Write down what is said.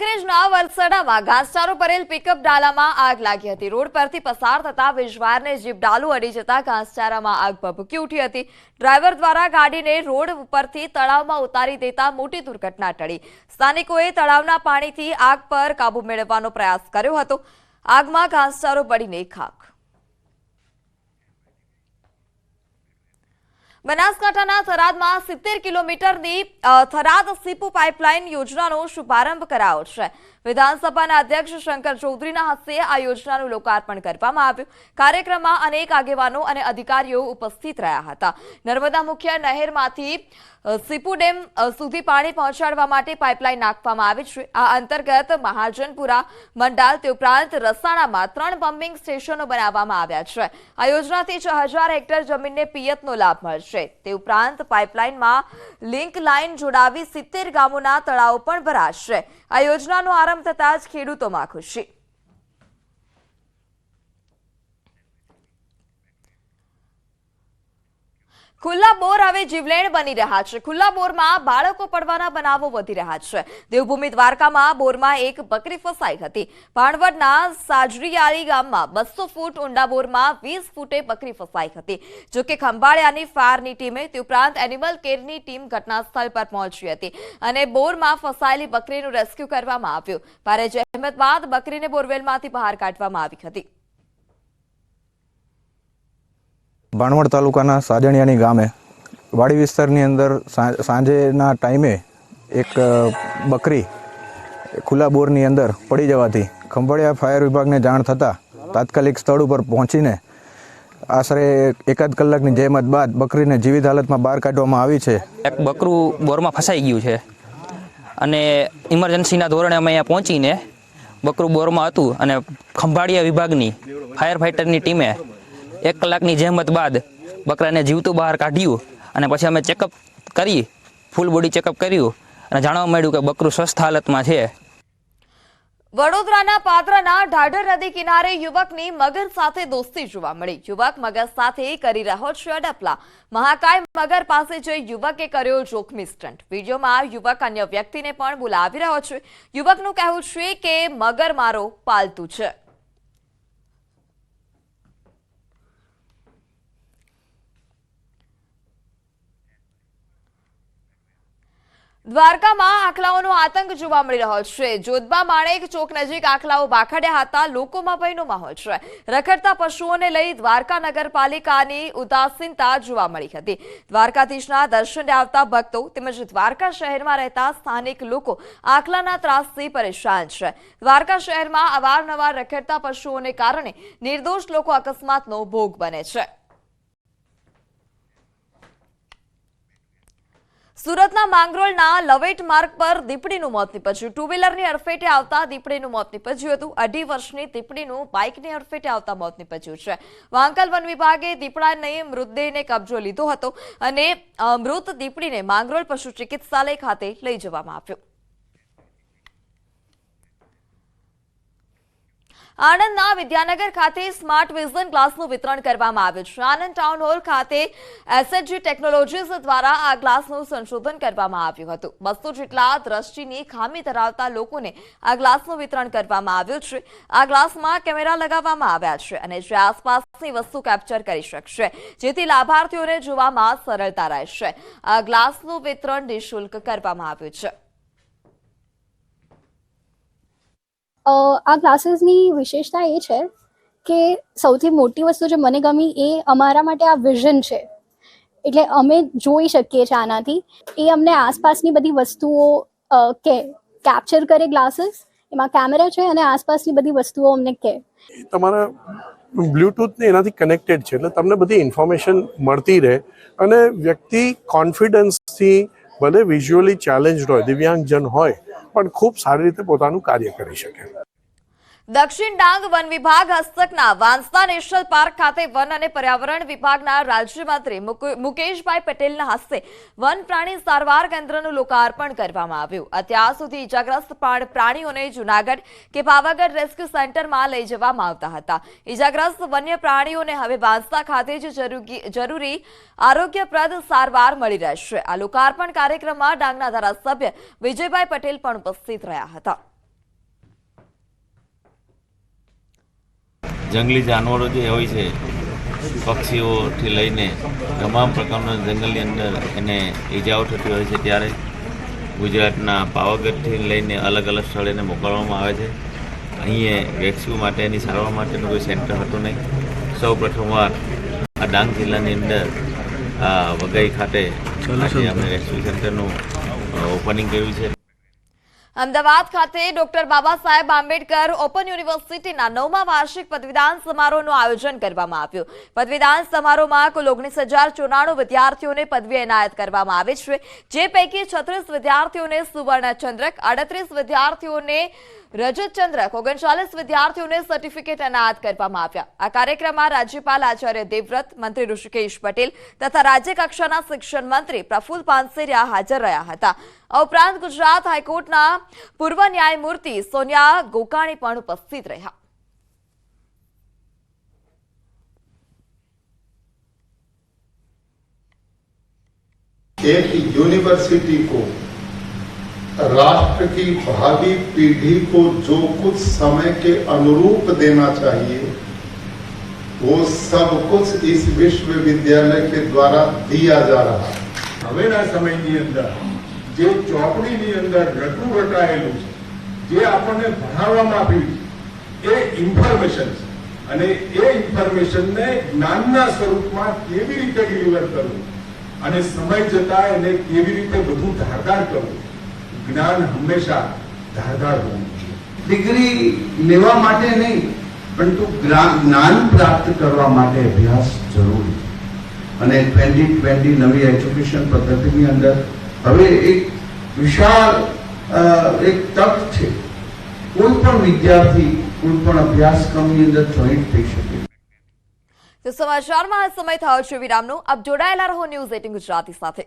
કાંકરેજના વલસાડામાં ઘાસચારો ભરેલ પિકઅપ ડાલામાં આગ લાગી હતી. રોડ પરથી પસાર થતા વીજવારને જીપ ડાલુ અડી જતા ઘાસચારામાં આગ ભભૂકી ઉઠી હતી. ડ્રાઈવર દ્વારા ગાડીને રોડ ઉપરથી તળાવમાં ઉતારી દેતા મોટી દુર્ઘટના ટળી. સ્થાનિકોએ તળાવના પાણીથી આગ પર કાબુ મેળવવાનો પ્રયાસ કર્યો હતો. આગમાં ઘાસચારો બળીને ખાખ. બનાસકાંઠાના થરાદમાં સિત્તેર કિલોમીટરની થરાદ સીપુ પાઇપલાઇન યોજનાનો શુભારંભ કરાયો છે. વિધાનસભાના અધ્યક્ષ શંકર ચૌધરીના હસ્તે આ યોજનાનું લોકાર્પણ કરવામાં આવ્યું. કાર્યક્રમમાં અનેક આગેવાનો અને અધિકારીઓ ઉપસ્થિત રહ્યા હતા. નર્મદા મુખ્ય નહેરમાંથી સીપુ ડેમ સુધી પાણી પહોંચાડવા માટે પાઇપલાઇન નાખવામાં આવી છે. આ અંતર્ગત મહાજનપુરા, મંડાલ તે ઉપરાંત રસાણામાં ત્રણ પમ્પિંગ સ્ટેશનો બનાવવામાં આવ્યા છે. આ યોજનાથી છ હજાર હેક્ટર જમીનને પિયતનો લાભ મળશે. તે ઉપરાંત પાઇપલાઇનમાં લિંક લાઇન જોડાવી સિત્તેર ગામોના તળાવો પણ ભરાશે. આ યોજનાનો આરંભ થતાં જ ખેડૂતોમાં ખુશી. ખુલ્લા બોર હવે જીવલેણ બની રહ્યા છે. ખુલ્લા બોરમાં બાળકો પડવાના બનાવો વધી રહ્યા છે. દેવભૂમિ દ્વારકામાં બોરમાં એક બકરી ફસાઈ હતી. ભાણવડના સાજરીયાળી ગામમાં બસો ફૂટ ઊંડા બોરમાં વીસ ફૂટે બકરી ફસાઈ હતી. જોકે ખંભાળિયાની ફાયરની ટીમે તે ઉપરાંત એનિમલ કેરની ટીમ ઘટનાસ્થળ પર પહોંચી હતી અને બોરમાં ફસાયેલી બકરીનું રેસ્ક્યુ કરવામાં આવ્યું. ભારે જહેમત બાદ બકરીને બોરવેલમાંથી બહાર કાઢવામાં આવી હતી. ભાણવડ તાલુકાના સાજણિયાની ગામે વાડી વિસ્તારની અંદર સાંજેના ટાઈમે એક બકરી ખુલ્લા બોરની અંદર પડી જવાથી ખંભાળિયા ફાયર વિભાગને જાણ થતાં તાત્કાલિક સ્થળ ઉપર પહોંચીને આશરે એકાદ કલાકની જહેમત બાદ બકરીને જીવિત હાલતમાં બહાર કાઢવામાં આવી છે. એક બકરું બોરમાં ફસાઈ ગયું છે અને ઇમરજન્સીના ધોરણે અમે અહીંયા પહોંચીને બકરું બોરમાં હતું અને ખંભાળિયા વિભાગની ફાયર ફાઇટરની ટીમે એક કલાકની જહેમત બાદ બકરાને જીવતું બહાર કાઢ્યું અને પછી અમે ચેકઅપ કરી ફૂલ બોડી ચેકઅપ કર્યું અને જાણવા મળ્યું કે બકરું સ્વસ્થ હાલતમાં છે. વડોદરાના પાદરાના ઢાઢર નદી કિનારે યુવકની મગર સાથે દોસ્તી જોવા મળી. યુવક મગર સાથે કરી રહ્યો છે અડપલા. મહાકાય મગર પાસે જઈ યુવકે કર્યો જોખમી સ્ટન્ટ. વિડીયોમાં યુવક અન્ય વ્યક્તિને પણ બોલાવી રહ્યો છે. યુવકનું કહેવું છે કે મગર મારો પાલતુ છે. દ્વારકામાં આખલાઓનો આતંક જોવા મળી રહ્યો છે. જોધબા માણેક ચોક નજીક આખલાઓ બાખડ્યા હતા. લોકોમાં ભયનો માહોલ છે. રખડતા પશુઓને લઈ દ્વારકા નગરપાલિકાની ઉદાસીનતા જોવા મળી હતી. દ્વારકાધીશના દર્શને આવતા ભક્તો તેમજ દ્વારકા શહેરમાં રહેતા સ્થાનિક લોકો આખલાના ત્રાસથી પરેશાન છે. દ્વારકા શહેરમાં અવારનવાર રખડતા પશુઓને કારણે નિર્દોષ લોકો અકસ્માતનો ભોગ બને છે. સુરતના માંગરોળના લવેટ માર્ગ પર દીપડીનું મોત નીપજ્યું. ટુ વ્હીલરની અડફેટે આવતા દીપડીનું મોત નીપજ્યું હતું. અઢી વર્ષની દીપડીનું બાઇકની અડફેટે આવતા મોત નીપજ્યું છે. વાંકલ વન વિભાગે દીપડાને મૃતદેહને કબજો લીધો હતો અને મૃત દીપડીને માંગરોળ પશુ ચિકિત્સાલય ખાતે લઈ જવામાં આવ્યો. આણંદના વિદ્યાનગર ખાતે સ્માર્ટ વિઝન ગ્લાસનું વિતરણ કરવામાં આવ્યું છે. આણંદ ટાઉન હોલ ખાતે એસએચજી ટેકનોલોજીસ દ્વારા આ ગ્લાસનું સંશોધન કરવામાં આવ્યું હતું. બસો જેટલા દ્રષ્ટિની ખામી ધરાવતા લોકોને આ ગ્લાસનું વિતરણ કરવામાં આવ્યું છે. આ ગ્લાસમાં કેમેરા લગાવવામાં આવ્યા છે અને જે આસપાસની વસ્તુ કેપ્ચર કરી શકશે, જેથી લાભાર્થીઓને જોવામાં સરળતા રહેશે. આ ગ્લાસનું વિતરણ નિઃશુલ્ક કરવામાં આવ્યું છે. આ ક્લાસીસની વિશેષતા એ છે કે સૌથી મોટી વસ્તુ જે મને ગમી એ અમારા માટે આ વિઝન છે. એટલે અમે જોઈ શકીએ છીએ આનાથી. એ અમને આસપાસની બધી વસ્તુઓ કે કેપ્ચર કરે ગ્લાસીસ એમાં કેમેરા છે અને આસપાસની બધી વસ્તુઓ અમને કે. તમારા બ્લૂટૂથને એનાથી કનેક્ટેડ છે, એટલે તમને બધી ઇન્ફોર્મેશન મળતી રહે અને વ્યક્તિ કોન્ફિડન્સથી ભલે વિઝ્યુઅલી ચેલેન્જ હોય, દિવ્યાંગજન હોય પણ ખૂબ સારી રીતે પોતાનું કાર્ય કરી શકે. દક્ષિણ ડાંગ વન વિભાગ હસ્તકના વાંસદા નેશનલ પાર્ક ખાતે વન અને પર્યાવરણ વિભાગના રાજ્યમંત્રી મુકુ- મુકેશભાઈ પટેલના હસ્તે વન પ્રાણી સારવાર કેન્દ્રનું લોકાર્પણ કરવામાં આવ્યું. અત્યાર સુધી ઇજાગ્રસ્ત પ્રાણીઓને જૂનાગઢ કે પાવાગઢ રેસ્ક્યુ સેન્ટરમાં લઈ જવામાં આવતા હતા. ઇજાગ્રસ્ત વન્ય પ્રાણીઓને હવે વાંસદા ખાતે જ જરૂરી આરોગ્યપ્રદ સારવાર મળી રહેશે. આ લોકાર્પણ કાર્યક્રમમાં ડાંગના ધારાસભ્ય વિજયભાઈ પટેલ પણ ઉપસ્થિત રહ્યા હતા. જંગલી જાનવરો જે હોય છે પક્ષીઓથી લઈને તમામ પ્રકારના જંગલની અંદર એને ઈજાઓ થતી હોય છે ત્યારે ગુજરાતના પાવાગઢથી લઈને અલગ અલગ સ્થળે એને મોકલવામાં આવે છે. અહીંયા વેક્સિન માટેની સારવાર માટેનું કોઈ સેન્ટર હતું નહીં. સૌ પ્રથમવાર આ ડાંગ જિલ્લાની અંદર આ વઘઈ ખાતે અમે રેસ્ક્યુ સેન્ટરનું ઓપનિંગ કર્યું છે. અમદાવાદ ખાતે ડોક્ટર બાબા સાહેબ આંબેડકર ઓપન યુનિવર્સિટીના નવમા વાર્ષિક પદવીદાન સમારોહનું આયોજન કરવામાં આવ્યું. પદવીદાન સમારોહમાં કુલ ઓગણીસ હજાર ચોરાણું વિદ્યાર્થીઓને પદવી એનાયત કરવામાં આવે છે. જે પૈકી છત્રીસ વિદ્યાર્થીઓને સુવર્ણચંદ્રક અડત્રીસ વિદ્યાર્થીઓને રજત ચંદ્રક ઓગણચાલીસ વિદ્યાર્થીઓને સર્ટિફિકેટ એનાયત કરવામાં આવ્યા આ કાર્યક્રમમાં રાજ્યપાલ આચાર્ય દેવવ્રત મંત્રી ઋષિકેશ પટેલ તથા રાજ્ય કક્ષાના શિક્ષણ મંત્રી પ્રફુલ પાનસેરિયા હાજર રહ્યા હતા આ ઉપરાંત ગુજરાત હાઈકોર્ટના પૂર્વ ન્યાયમૂર્તિ સોનિયા ગોકાણી પણ ઉપસ્થિત રહ્યા एक यूनिवर्सिटी को राष्ट्र की भावी पीढ़ी को जो कुछ समय के अनुरूप देना चाहिए वो सब कुछ इस विश्वविद्यालय के द्वारा दिया जा रहा है હવેના સમયની અંદર જે ચોપડીની અંદર રટું રટાયેલું છે જે આપણને ભણાવવામાં આવ્યું છે એ ઇન્ફોર્મેશન છે અને એ ઇન્ફોર્મેશનને જ્ઞાનના સ્વરૂપમાં કેવી રીતે ડિલિવર કરવું અને સમય જતા એને કેવી રીતે બધું ધારદાર કરવું જ્ઞાન હંમેશા ધારદાર હોવું જોઈએ. ડિગ્રી લેવા માટે નહીં, પરંતુ જ્ઞાન પ્રાપ્ત કરવા માટે અભ્યાસ જરૂરી. અને ટ્વેન્ટી ટ્વેન્ટી નવી એજ્યુકેશન પદ્ધતિની અંદર હવે એક વિશાળ એક તક છે. કોઈ પણ વિદ્યાર્થી કોઈ પણ અભ્યાસક્રમની અંદર જોઈન્ટ થઈ શકે. તો સમાચારમાં સમય થયો છે વિરામનો. આપ જોડાયેલા રહો ન્યૂઝ એટીન ગુજરાતી સાથે.